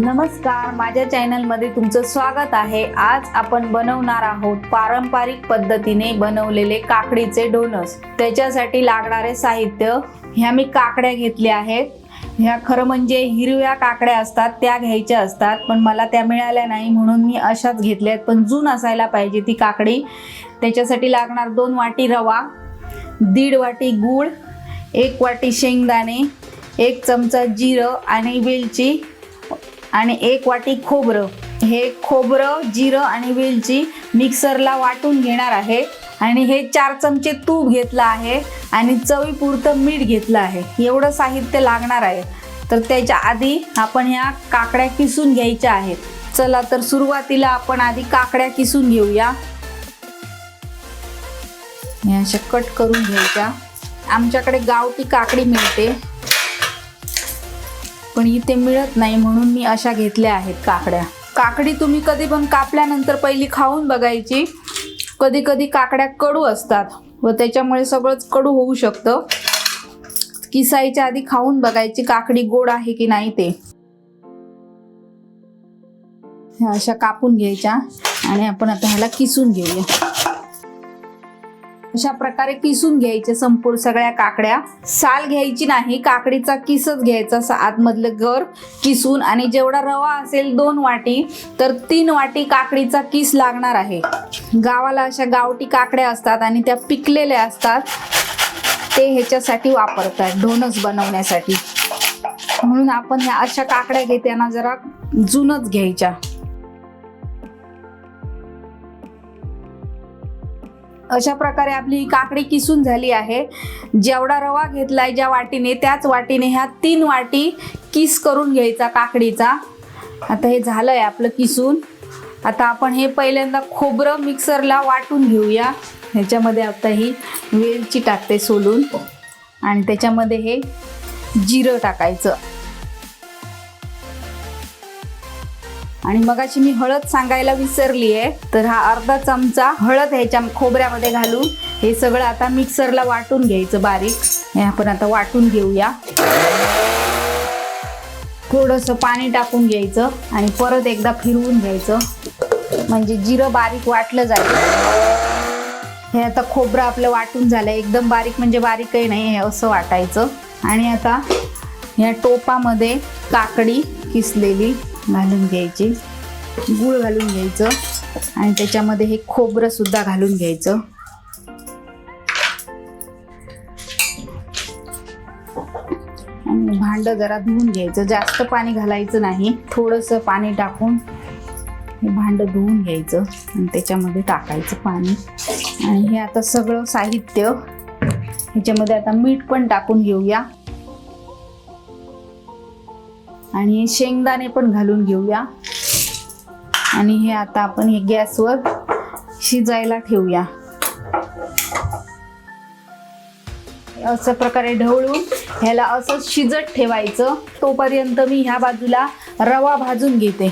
नमस्कार माझ्या चॅनलमध्ये तुमचं स्वागत आहे. आज आपण बनवणार आहोत पारंपरिक पद्धतीने बनवलेले काकडीचे डोनस. त्याच्यासाठी लागणारे साहित्य ह्या मी काकड्या घेतल्या आहेत. ह्या खरं म्हणजे हिरव्या काकड्या असतात त्या घ्यायच्या असतात पण मला त्या मिळाल्या नाही म्हणून मी अशाच घेतल्या आहेत. पण जून असायला पाहिजे ती काकडी. त्याच्यासाठी लागणार दोन वाटी रवा दीड वाटी गूळ एक वाटी शेंगदाणे एक चमचा जिरं आणि वेलची आणि एक वाटी खोबरं. हे खोबरं जिरं आणि वेलची मिक्सरला वाटून घेणार आहे. आणि हे चार चमचे तूप घेतलं आहे आणि चवीपुरतं मीठ घेतलं आहे. एवढं साहित्य लागणार आहे. तर त्याच्या आधी आपण ह्या काकड्या किसून घ्यायच्या आहेत. चला तर सुरुवातीला आपण आधी काकड्या किसून घेऊया. अशा कट करून घ्यायच्या. आमच्याकडे गावठी काकडी मिळते. पण इथे मिळत नाही म्हणून मी अशा घेतल्या आहेत काकड्या. काकडी तुम्ही कधी पण कापल्यानंतर पहिली खाऊन बघायची. कधी कधी काकड्या कडू असतात व त्याच्यामुळे सगळंच कडू होऊ शकतं. किसायच्या आधी खाऊन बघायची काकडी गोड आहे की नाही ते. ह्या अशा कापून घ्यायच्या आणि आपण आता ह्याला किसून घेऊया. अशा प्रकारे किसून घ्यायचे संपूर्ण सगळ्या काकड्या. साल घ्यायची नाही काकडीचा किसच घ्यायचा. आतमधलं गर किसून आणि जेवढा रवा असेल दोन वाटी तर तीन वाटी काकडीचा किस लागणार आहे. गावाला अशा गावठी काकड्या असतात आणि त्या पिकलेल्या असतात. ते ह्याच्यासाठी वापरतात ढोनस बनवण्यासाठी. म्हणून आपण ह्या अशा काकड्या घेताना जरा जुनच घ्यायच्या. अशा प्रकारे आपली ही काकडी किसून झाली आहे. जेवढा रवा घेतलाय ज्या वाटीने त्याच वाटीने ह्या तीन वाटी किस करून घ्यायचा काकडीचा. आता हे झालंय आपलं किसून. आता आपण हे पहिल्यांदा खोबरं मिक्सरला वाटून घेऊया. ह्याच्यामध्ये आता ही वेलची टाकते सोलून. आणि त्याच्यामध्ये हे जिरं टाकायचं. आणि मगाशी मी हळद सांगायला विसरली आहे तर हा अर्धा चमचा हळद ह्याच्या खोबऱ्यामध्ये घालून हे सगळं आता मिक्सरला वाटून घ्यायचं बारीक. हे आपण आता वाटून घेऊया. थोडंसं पाणी टाकून घ्यायचं आणि परत एकदा फिरवून घ्यायचं. म्हणजे जिरं बारीक वाटलं जाईल. हे आता खोबरं आपलं वाटून झालं. एकदम बारीक म्हणजे बारीकही नाही हे असं वाटायचं. आणि आता या टोपामध्ये काकडी किसलेली. घालून घ्यायची. गूळ घालून घ्यायचं. आणि त्याच्यामध्ये हे खोबरं सुद्धा घालून घ्यायचं. आणि भांड जरा धुवून घ्यायचं. जास्त पाणी घालायचं नाही. थोडंसं पाणी टाकून हे भांड धुवून घ्यायचं. आणि त्याच्यामध्ये टाकायचं पाणी. आणि हे आता सगळं साहित्य. ह्याच्यामध्ये आता मीठ पण टाकून घेऊया. आणि शेंगदाणे पण घालून घेऊया. आणि हे आता आपण हे गॅसवर शिजायला ठेवूया. असं प्रकारे ढवळून ह्याला असं शिजत ठेवायचं. तोपर्यंत मी ह्या बाजूला रवा भाजून घेते.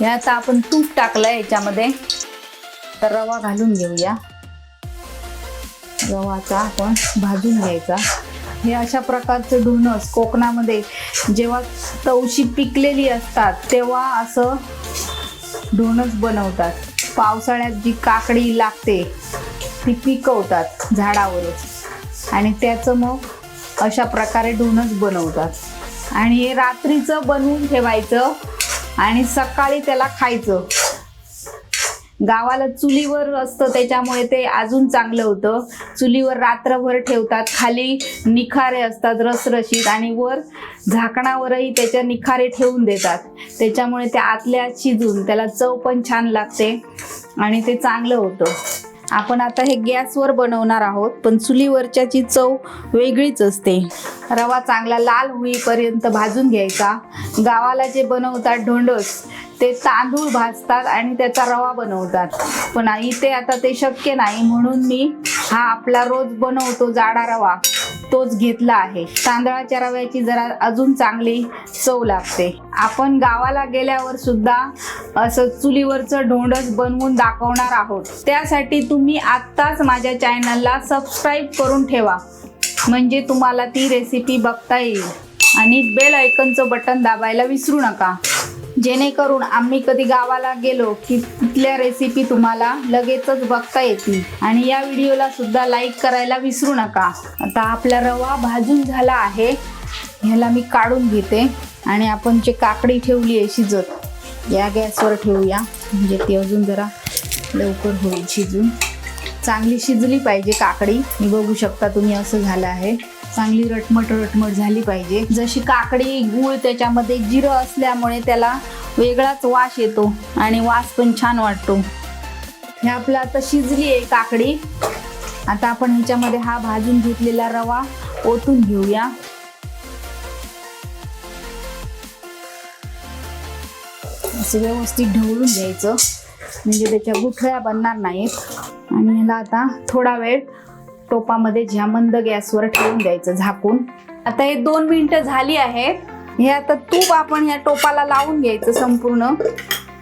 हे आता आपण तूप टाकलं याच्यामध्ये. तर रवा घालून घेऊया. रवाचा आपण भाजून घ्यायचा. हे अशा प्रकारचे डोनस कोकणामध्ये जेव्हा तवशी पिकलेली असतात तेव्हा असं डोनस बनवतात. पावसाळ्यात जी काकडी लागते ती पिकवतात झाडावरच. आणि त्याचं मग अशा प्रकारे डोनस बनवतात. आणि हे रात्रीचं बनवून ठेवायचं आणि सकाळी त्याला खायचं. गावाला चुलीवर असतं त्याच्यामुळे ते अजून चांगलं होतं. चुलीवर रात्रभर ठेवतात खाली निखारे असतात रसरशीत आणि वर झाकणावरही त्याच्या निखारे ठेवून देतात. त्याच्यामुळे ते आतल्या शिजून त्याला चव पण छान लागते आणि ते चांगलं होतं. आपण आता हे गॅसवर बनवणार आहोत पण चुलीवरच्याची चव वेगळीच असते. रवा चांगला लाल होईपर्यंत भाजून घ्यायचा. गावाला जे बनवतात ढोंडस ते तांदूळ भाजतात आणि त्याचा रवा बनवतात. पण इथे आता ते शक्य नाही. म्हणून मी हा आपला रोज बनवतो जाडा रवा तोच घेतला आहे. तांदळाच्या रव्याची जरा अजून चांगली चव लागते. आपण गावाला गेल्यावर सुद्धा असं चुलीवरचं ढोंडस बनवून दाखवणार आहोत. त्यासाठी तुम्ही आत्ताच माझ्या चॅनलला सबस्क्राईब करून ठेवा. म्हणजे तुम्हाला ती रेसिपी बघता येईल. आणि बेल आयकनचं बटन दाबायला विसरू नका. जेणेकरून आम्ही कधी गावाला गेलो की तिथल्या रेसिपी तुम्हाला लगेचच बघता येतील. आणि या व्हिडिओला सुद्धा लाईक करायला विसरू नका. आता आपला रवा भाजून झाला आहे. ह्याला मी काढून घेते. आणि आपण जे काकडी ठेवली आहे शिजत या गॅसवर ठेवूया. म्हणजे ती अजून जरा लवकर होईल शिजून. चांगली शिजली पाहिजे काकडी. मी बघू शकता तुम्ही असं झालं आहे. चांगली रटमट रटमट झाली पाहिजे. जशी काकडी गूळ त्याच्यामध्ये जिरं असल्यामुळे त्याला वेगळाच वास येतो आणि वास पण छान वाटतो. हे आपलं आता शिजली आहे काकडी. आता आपण ह्याच्यामध्ये हा भाजून घेतलेला रवा ओतून घेऊया. असं व्यवस्थित ढवळून घ्यायचं. म्हणजे त्याच्या गुठळ्या बनणार नाहीत. आणि याला आता थोडा वेळ टोपामध्ये ज्या मंद गॅसवर ठेवून द्यायचं झाकून. आता हे दोन मिनिटं झाली आहेत. हे आता तूप आपण ह्या टोपाला लावून घ्यायचं संपूर्ण.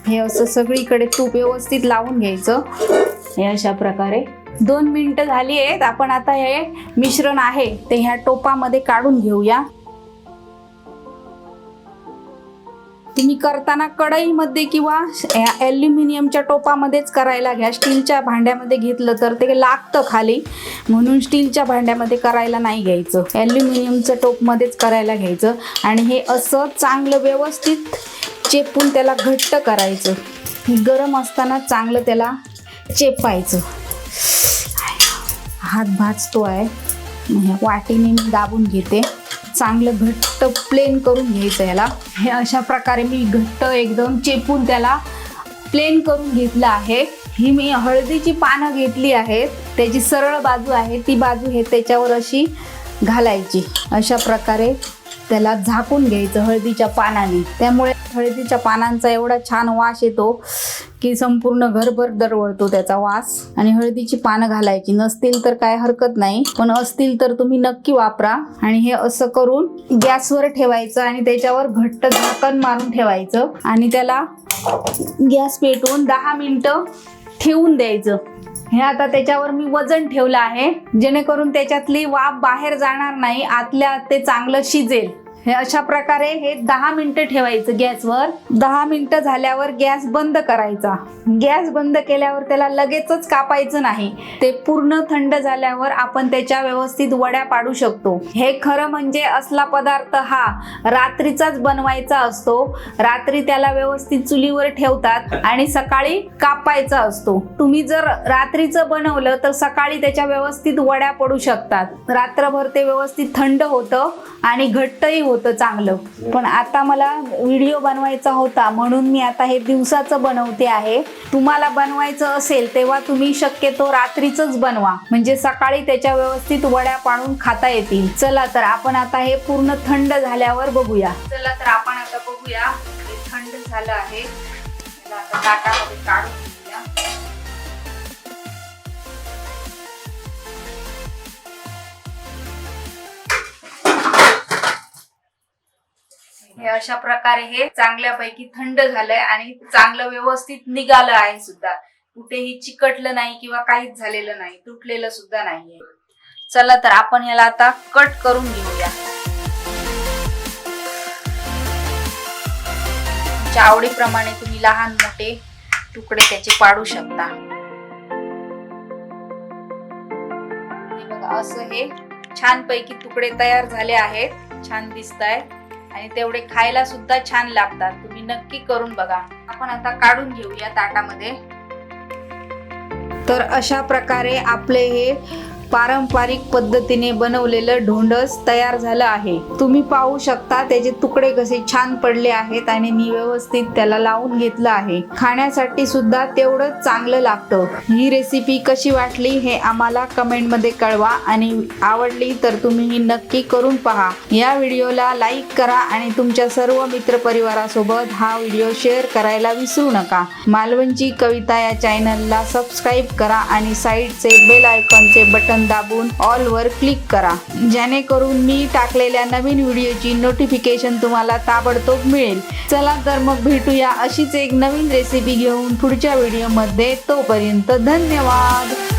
हे असं सगळीकडे तूप व्यवस्थित लावून घ्यायचं. हे अशा प्रकारे दोन मिनिटं झाली आहेत. आपण आता हे मिश्रण आहे ते ह्या टोपामध्ये काढून घेऊया. तुम्ही करताना कढईमध्ये किंवा ॲल्युमिनियमच्या टोपामध्येच करायला घ्या. स्टीलच्या भांड्यामध्ये घेतलं तर ते लागतं खाली. म्हणून स्टीलच्या भांड्यामध्ये करायला नाही घ्यायचं. ॲल्युमिनियमचं टोपमध्येच करायला घ्यायचं. आणि हे असं चांगलं व्यवस्थित चेपून त्याला घट्ट करायचं. गरम असताना चांगलं त्याला चेपायचं. हात भाजतो आहे वाटीने मी दाबून घेते. चांगलं घट्ट प्लेन करून घ्यायचं याला. हे अशा प्रकारे मी घट्ट एकदम चेपून त्याला प्लेन करून घेतलं आहे. ही मी हळदीची पानं घेतली आहेत. त्याची सरळ बाजू आहे ती बाजू हे त्याच्यावर अशी घालायची. अशा प्रकारे त्याला झाकून घ्यायचं हळदीच्या पानाने. त्यामुळे हळदीच्या पानांचा एवढा छान वास येतो की संपूर्ण घरभर दरवळतो त्याचा वास. आणि हळदीची पानं घालायची. नसतील तर काय हरकत नाही. पण असतील तर तुम्ही नक्की वापरा. आणि हे असं करून गॅसवर ठेवायचं आणि त्याच्यावर घट्ट झाकण मारून ठेवायचं. आणि त्याला गॅस पेटवून दहा मिनटं ठेवून द्यायचं. हे आता त्याच्यावर मी वजन ठेवलं आहे. जेणेकरून त्याच्यातली वाफ बाहेर जाणार नाही आतल्या ते चांगलं शिजेल. हे अशा प्रकारे हे दहा मिनिटं ठेवायचं गॅसवर. दहा मिनिटं झाल्यावर गॅस बंद करायचा. गॅस बंद केल्यावर त्याला लगेचच कापायचं नाही. ते पूर्ण थंड झाल्यावर आपण त्याच्या व्यवस्थित वड्या पाडू शकतो. हे खरं म्हणजे असला पदार्थ हा रात्रीचाच बनवायचा असतो. रात्री त्याला व्यवस्थित चुलीवर ठेवतात आणि सकाळी कापायचा असतो. तुम्ही जर रात्रीचं बनवलं तर सकाळी त्याच्या व्यवस्थित वड्या पडू शकतात. रात्रभर ते व्यवस्थित थंड होतं आणि घट्टही होतं. होतं चांगलं. पण आता मला व्हिडिओ बनवायचा होता म्हणून मी आता हे दिवसाचं बनवते आहे. तुम्हाला बनवायचं असेल तेव्हा तुम्ही शक्यतो रात्रीचंच बनवा. म्हणजे सकाळी त्याच्या व्यवस्थित वड्या पाडून खाता येतील. चला तर आपण आता हे पूर्ण थंड झाल्यावर बघूया. चला तर आपण आता बघूया. हे थंड झालं आहे. आता ताटामध्ये काढून हे अशा प्रकारे हे चांगल्यापैकी थंड झालंय आणि चांगलं व्यवस्थित निघालं आहे सुद्धा. कुठेही चिकटलं नाही किंवा काहीच झालेलं नाही तुटलेलं सुद्धा नाहीये. चला तर आपण याला आता कट करून घेऊया. तुमच्या आवडीप्रमाणे तुम्ही लहान मोठे तुकडे त्याचे पाडू शकता. हे बघा असं हे छान पैकी तुकडे तयार झाले आहेत. छान दिसत आणि तेवढे खायला सुद्धा छान लागतात. तुम्ही नक्की करून बघा. आपण आता काढून घेऊया ताटामध्ये. तर अशा प्रकारे आपले हे पारंपरिक पद्धतीने बनवलेलं ढोंडस तयार झालं आहे. तुम्ही पाहू शकता त्याचे तुकडे कसे छान पडले आहेत आणि मी व्यवस्थित त्याला लावून घेतलं आहे. खाण्यासाठी सुद्धा तेवढंच चांगलं लागतं. ही रेसिपी कशी वाटली हे आम्हाला कमेंटमध्ये कळवा आणि आवडली तर तुम्ही ही नक्की करून पहा. या व्हिडिओला लाईक करा आणि तुमच्या सर्व मित्रपरिवारासोबत हा व्हिडिओ शेअर करायला विसरू नका. मालवणची कविता या चॅनलला सबस्क्राईब करा आणि साईडचे बेल आयकॉनचे बटन दाबून ऑल वर क्लिक करा. जेणेकरून मी टाकलेल्या नवीन व्हिडिओची नोटिफिकेशन तुम्हाला ताबडतोब मिळेल. चला तर मग भेटूया अशीच एक नवीन रेसिपी घेऊन पुढच्या व्हिडिओमध्ये तोपर्यंत धन्यवाद!